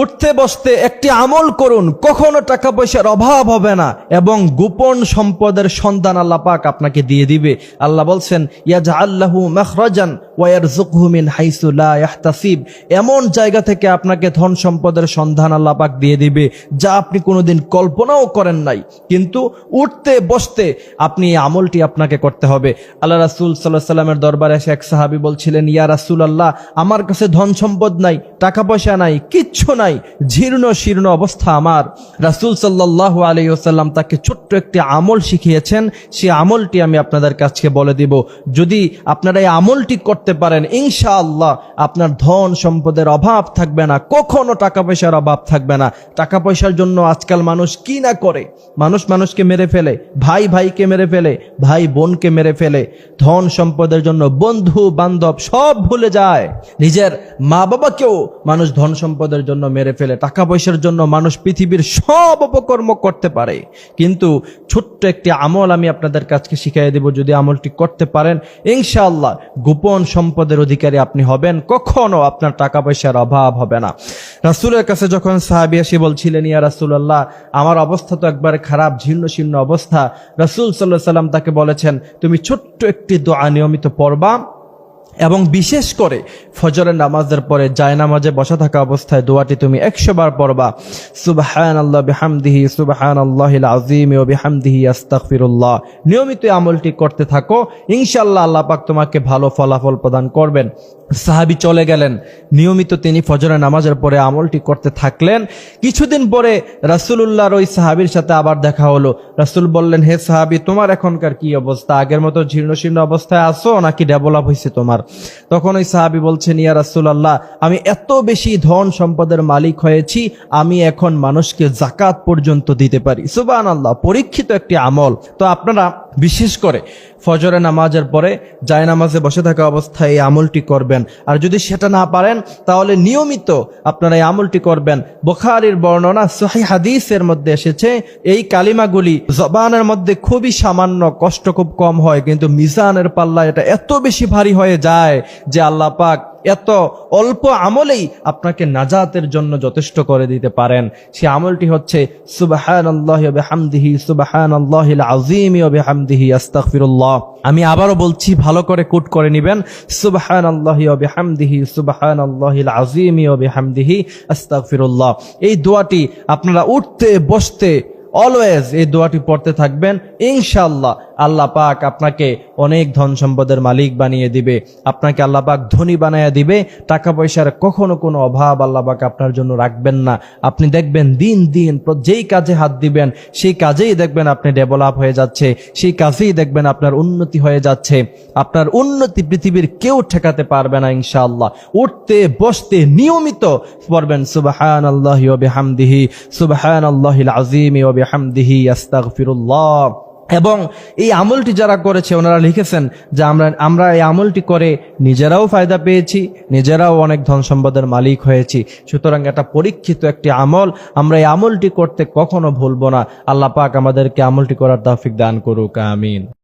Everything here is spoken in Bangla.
উঠতে বসতে একটি আমল করুন, কখনো টাকা পয়সার অভাব হবে না এবং গোপন সম্পদের সন্ধান আল্লাপাক আপনাকে দিয়ে দিবে। আল্লাহ বলছেন ইয়াজা আল্লাহু মাখরাজান ইয়াহতাসিব। এমন জায়গা থেকে আপনাকে ধন সম্পদের সন্ধান আল্লাহ পাক দিয়ে দিবে, যা আপনি কোনোদিন কল্পনাও করেন নাই। কিন্তু উঠতে, বসতে আপনি এই আমলটি আপনাকে করতে হবে। আল্লাহ রাসূল সাল্লাল্লাহু সাল্লামের দরবারে এসে এক সাহাবী বলছিলেন, ইয়া রাসূল আল্লাহ আমার কাছে ধন সম্পদ নাই, টাকা পয়সা নাই, কিচ্ছু নাই, জীর্ণ, শীর্ণ অবস্থা আমার। রাসূল সাল্লাল্লাহু আলাইহি ওয়াসাল্লাম তাকে ছোট্ট একটি আমল শিখিয়েছেন। সেই আমলটি আমি আপনাদের কাছে বলে দিব। যদি আপনারা এই আমলটি করতে পারেন, ইনশাআল্লাহ আপনার ধন সম্পদের অভাব থাকবে না, কখনো টাকা পয়সার অভাব থাকবে না। টাকা পয়সার জন্য আজকাল মানুষ কি না করে? মানুষ মানুষকে মেরে ফেলে, ভাই ভাইকে মেরে ফেলে, ভাই বোনকে মেরে ফেলে। ধন সম্পদের জন্য বন্ধু, বান্ধব সব ভুলে যায়। নিজের মা বাবাকেও মানুষ ধন সম্পদের জন্য মেরে ফেলে। টাকা পয়সার জন্য মানুষ পৃথিবীর সব অপকর্ম করতে পারে। কিন্তু ছোট্ট একটি আমল আমি আপনাদের কাছকে শিখিয়ে দেব, যদি আমলটি করতে পারেন, ইনশাআল্লাহ গোপন সম্পদের অধিকারী আপনি হবেন, কখনো আপনার টাকা পয়সার অভাব হবে না। রাসুলের কাছে যখন সাহাবিয়াসী বলছিলেন, ইয়া রাসুল্লাহ আমার অবস্থা তো একবার খারাপ জীর্ণ শীর্ণ অবস্থা। রাসুল সাল্লাহ সাল্লাম তাকে বলেছেন, তুমি ছোট্ট একটি দোয়া নিয়মিত পড়বা এবং বিশেষ করে ফজরের নামাজের পরে জায় নামাজে বসা থাকা অবস্থায় দোয়াটি তুমি একশো বার পড়বা। সুবাহান আল্লাহ বিহামদিহি সুবাহান আল্লাহ আজিম ও বিহামদিহি আস্তাগফিরুল্লাহ। নিয়মিত আমলটি করতে থাকো। ইনশাল্লাহ আল্লাহ পাক তোমাকে ভালো ফলাফল প্রদান করবেন। সাহাবি চলে গেলেন। নিয়মিত তিনি ফজরের নামাজের পরে আমলটি করতে থাকলেন। কিছুদিন পরে রাসূলুল্লাহর ওই সাহাবির সাথে আবার দেখা হলো। রাসূল বললেন, হে সাহাবি, তোমার এখনকার কি অবস্থা? আগের মতো জীর্ণশীর্ণ অবস্থায় আছো নাকি ডেভেলপ হয়েছে তোমার? তখন ওই সাহাবি বলছেন, ইয়া রাসূলুল্লাহ, আমি এত বেশি ধন সম্পদের মালিক হয়েছি, আমি এখন মানুষকে জাকাত পর্যন্ত দিতে পারি। সুবান আল্লাহ পরীক্ষিত একটি আমল। তো আপনারা বিশেষ করে ফজরে নামাজের পরে জায় নামাজে বসে থাকা অবস্থায় এই আমলটি করবেন। আর যদি সেটা না পারেন, তাহলে নিয়মিত আপনারা এই আমলটি করবেন। বোখারির বর্ণনা সহি হাদিসের মধ্যে এসেছে, এই কালিমাগুলি জবানের মধ্যে খুবই সামান্য কষ্ট খুব কম হয়, কিন্তু মিজানের পাল্লা এটা এত বেশি ভারী হয়ে যায় যে আল্লাহ পাক এত অল্প আমলেই আপনাকে নাজাতের জন্য যথেষ্ট করে দিতে পারেন। সে আমলটি হচ্ছে সুবাহান আল্লাহ হামদিহি আমি আবারও বলছি, ভালো করে কুট করে নিবেন সুবাহান আল্লাহ হামদিহি হামদিহি এই দোয়াটি আপনারা উঠতে, বসতে অলওয়েজ এই দোয়াটি পড়তে থাকবেন। ইনশাল্লাহ আল্লাহ পাক আপনাকে অনেক ধন সম্পদের মালিক বানিয়ে দিবে। আপনাকে আল্লাহ পাক ধনী বানিয়ে দিবে। টাকা পয়সার কখনো কোনো অভাব আল্লাহ পাক আপনার জন্য রাখবেন না। আপনি দেখবেন দিন দিন যেই কাজে হাত দিবেন, সেই কাজেই দেখবেন আপনি ডেভেলপ হয়ে যাচ্ছে। সেই কাজেই দেখবেন আপনার উন্নতি হয়ে যাচ্ছে। আপনার উন্নতি পৃথিবীর কেউ ঠেকাতে পারবে না ইনশাআল্লাহ। উঠতে, বসতে নিয়মিত পড়বেন সুবাহান আল্লাহ হামদিহি সুবাহান আল্লাহ আজিম এবং এই আমলটি যারা করেছে, ওনারা লিখেছেন যে আমরা আমরা এই আমলটি করে নিজেরাও ফায়দা পেয়েছি, নিজেরাও অনেক ধন সম্পদের মালিক হয়েছি। সুতরাং এটা পরীক্ষিত একটি আমল। আমরা এই আমলটি করতে কখনো ভুলবো না। আল্লাহ পাক আমাদেরকে আমলটি করার তাফিক দান করুক, আমিন।